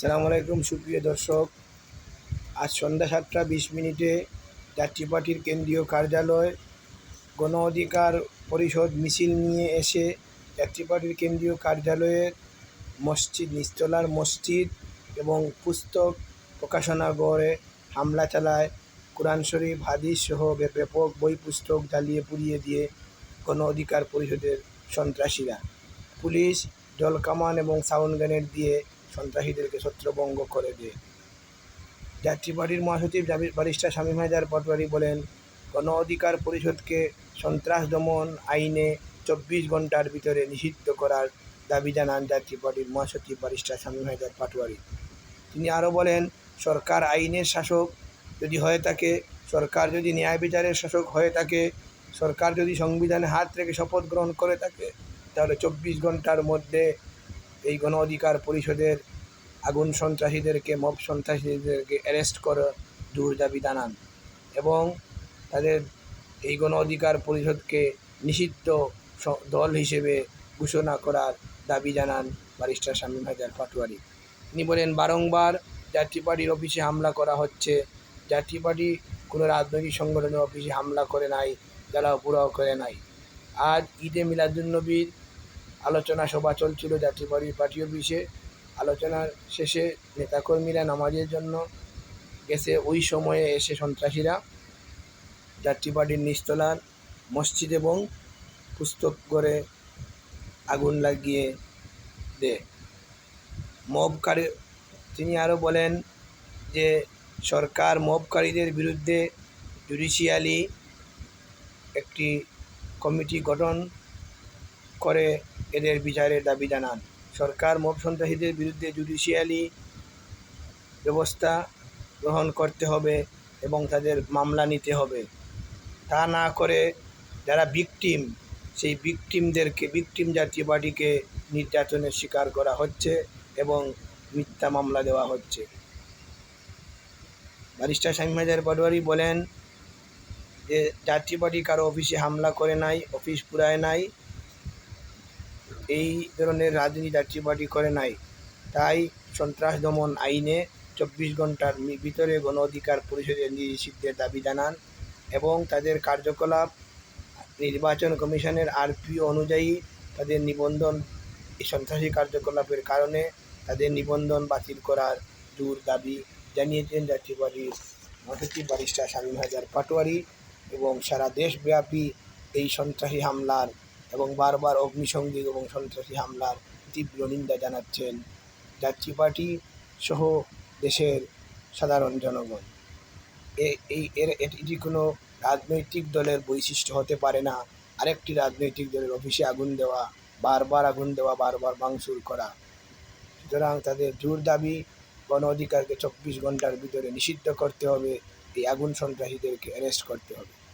সালাম আলাইকুম, সুপ্রিয় দর্শক। আজ সন্ধ্যা সাতটা বিশ মিনিটে যাত্রী পার্টির কেন্দ্রীয় কার্যালয় গণ অধিকার পরিষদ মিছিল নিয়ে এসে যাত্রী পার্টির কেন্দ্রীয় কার্যালয়ের মসজিদ নিস্তলার মসজিদ এবং পুস্তক প্রকাশনাগরে হামলা চালায়। কোরআন শরীফ, হাদিস সহ ব্যাপক বই, পুস্তক জ্বালিয়ে পুড়িয়ে দিয়ে গণ অধিকার পরিষদের সন্ত্রাসীরা। পুলিশ, জলকামান এবং সাউন্ড গ্রেনেড দিয়ে সন্ত্রাসীদেরকে ছত্রভঙ্গ করে দেয়। যাত্রী পার্টির মহাসচিব বারিস্টার শামীম হায়দার পাটোয়ারি বলেন গণ অধিকার পরিষদকে সন্ত্রাস দমন আইনে চব্বিশ ঘণ্টার ভিতরে নিষিদ্ধ করার দাবি জানান যাত্রী পার্টির মহাসচিব বারিস্টার স্বামী হায়দার পাটোয়ারি। তিনি আরও বলেন, সরকার আইনের শাসক যদি হয়ে থাকে, সরকার যদি ন্যায় বিচারের শাসক হয়ে থাকে, সরকার যদি সংবিধানে হাত রেখে শপথ গ্রহণ করে থাকে, তাহলে চব্বিশ ঘণ্টার মধ্যে এই গণ অধিকার পরিষদের আগুন সন্ত্রাসীদেরকে, মব সন্ত্রাসীদেরকে অ্যারেস্ট করে দূর দাবি জানান এবং তাদের এই গণ অধিকার পরিষদকে নিষিদ্ধ দল হিসেবে ঘোষণা করার দাবি জানান ব্যারিস্টার শামীম হায়দার পাটোয়ারি। তিনি বলেন, বারংবার জাতীয় পার্টির অফিসে হামলা করা হচ্ছে। জাতীয় পার্টি কোনো রাজনৈতিক সংগঠনের অফিসে হামলা করে নাই যারা পুরাও করে নাই। আজ ঈদে মিলাদুন্নবীর আলোচনা সভা চলছিল জাতীয় পার্টির পার্টি অফিসে। আলোচনার শেষে নেতাকর্মীরা নামাজের জন্য গেছে। ওই সময়ে এসে সন্ত্রাসীরা যাত্রী পার্টির নিচতলার মসজিদ এবং পুস্তক করে আগুন লাগিয়ে দেয়। মবকারী, তিনি আরও বলেন যে, সরকার মবকারীদের বিরুদ্ধে জুডিশিয়ালি একটি কমিটি গঠন করে এদের বিচারের দাবি জানান। সরকার মব সন্ত্রাসীদের বিরুদ্ধে জুডিশিয়ালি ব্যবস্থা গ্রহণ করতে হবে এবং তাদের মামলা নিতে হবে। তা না করে যারা ভিকটিম সেই ভিকটিমদেরকে ভিকটিম জাতীয় পার্টিকে নির্যাতনের শিকার করা হচ্ছে এবং মিথ্যা মামলা দেওয়া হচ্ছে। ব্যারিস্টার হায়দার পাটোয়ারি বলেন যে, জাতীয় পার্টি কারও অফিসে হামলা করে নাই, অফিস পুরায় নাই এই ধরনের রাজনীতি জাতীয় করে নাই। তাই সন্ত্রাস দমন আইনে চব্বিশ ঘণ্টার ভিতরে গণ অধিকার পরিষদের নিষিদ্ধের দাবি জানান এবং তাদের কার্যকলাপ নির্বাচন কমিশনের আরপি অনুযায়ী তাদের নিবন্ধন সন্ত্রাসী কার্যকলাপের কারণে তাদের নিবন্ধন বাতিল করার জোর দাবি জানিয়েছেন জাতীয় মহাসচিব ব্যারিস্টার শামীম হায়দার পাটোয়ারি এবং সারা দেশব্যাপী এই সন্ত্রাসী হামলার এবং বারবার অগ্নিসংযোগ এবং সন্ত্রাসী হামলার তীব্র নিন্দা জানাচ্ছেন যাত্রী পার্টি সহ দেশের সাধারণ জনগণ। এই, এর, এটি কোনো রাজনৈতিক দলের বৈশিষ্ট্য হতে পারে না। আরেকটি রাজনৈতিক দলের অফিসে আগুন দেওয়া, বারবার আগুন দেওয়া, বারবার ভাঙচুর করা। সুতরাং তাদের জোর দাবি, গণ অধিকারকে চব্বিশ ঘণ্টার ভিতরে নিষিদ্ধ করতে হবে। এই আগুন সন্ত্রাসীদেরকে অ্যারেস্ট করতে হবে।